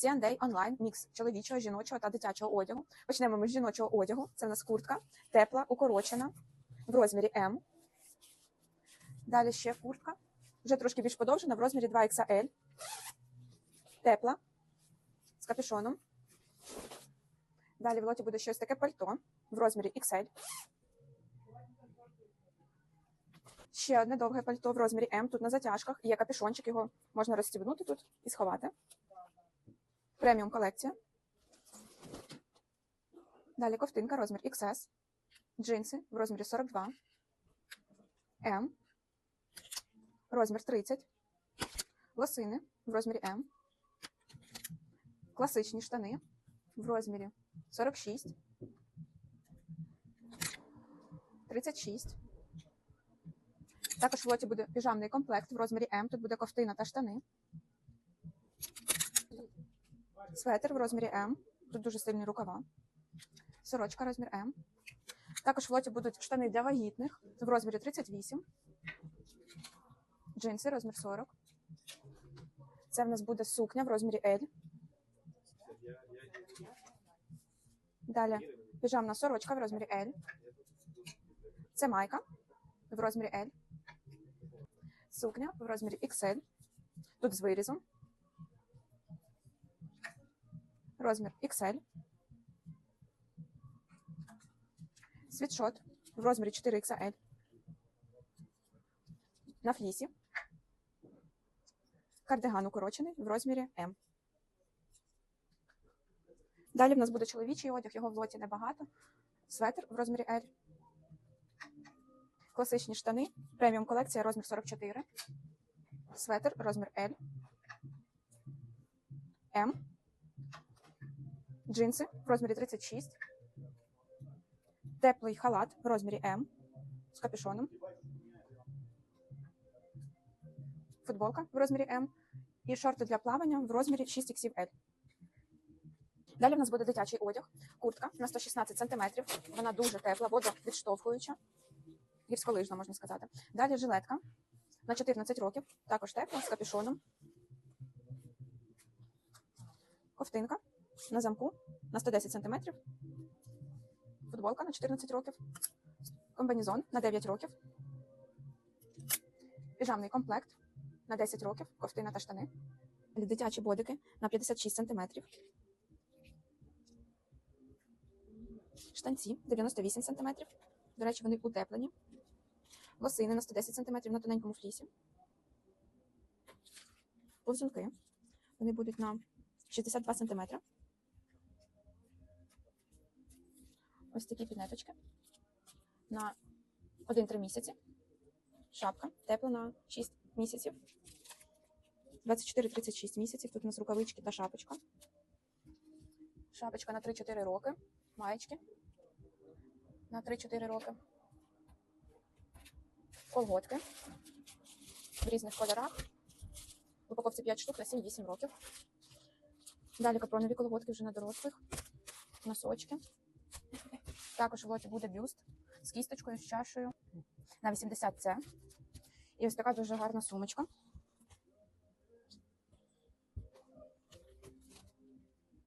C&A онлайн мікс чоловічого, жіночого та дитячого одягу. Почнемо ми з жіночого одягу. Це в нас куртка, тепла, укорочена в розмірі М. Далі ще куртка, вже трошки більш подовжена в розмірі 2XL. Тепла з капюшоном. Далі в лоті буде щось таке пальто в розмірі XL. Ще одне довге пальто в розмірі М. Тут на затяжках є капюшончик, його можна розстібнути тут і сховати. Преміум колекція. Далі ковтинка, розмір XS. Джинси в розмірі 42. М. Розмір 30. Лосини в розмірі М. Класичні штани в розмірі 46. 36. Також в лоті буде піжамний комплект в розмірі М. Тут буде ковтина та штани. Светр в розмірі М. Тут дуже сильні рукава. Сорочка розмір М. Також в лоті будуть штани для вагітних в розмірі 38. Джинси розмір 40. Це в нас буде сукня в розмірі L. Далі піжамна сорочка в розмірі L. Це майка в розмірі L. Сукня в розмірі XL. Тут з вирізом. Розмір XL. Світшот в розмірі 4XL. На флісі. Кардиган укорочений в розмірі М. Далі в нас буде чоловічий одяг, його в лоті небагато. Светр в розмірі L. Класичні штани. Преміум колекція розмір 44. Светр розмір L. М. Джинси в розмірі 36. Теплий халат в розмірі М з капюшоном. Футболка в розмірі М. І шорти для плавання в розмірі 6XL. Далі в нас буде дитячий одяг. Куртка на 116 см. Вона дуже тепла, водовідштовхуюча. Гірськолижна, можна сказати. Далі жилетка на 14 років, також тепла з капюшоном. Ковтинка на замку на 110 см. Футболка на 14 років. Комбінезон на 9 років. Піжамний комплект на 10 років, ковтина та штани. Дитячі бодики на 56 см. Штанці 98 см. До речі, вони утеплені. Лосини на 110 см на тоненькому флісі. Повзунки. Вони будуть на 62 см. Ось такі піднеточки. На 1-3 місяці. Шапка тепла на 6 місяців. 24-36 місяців. Тут у нас рукавички та шапочка. Шапочка на 3-4 роки. Маєчки. На 3-4 роки. Колготки в різних кольорах. В упаковці 5 штук на 7-8 років. Далі капронові колготки вже на дорослих. Носочки. Також в лоті буде бюст з кісточкою, з чашею на 80 це. І ось така дуже гарна сумочка.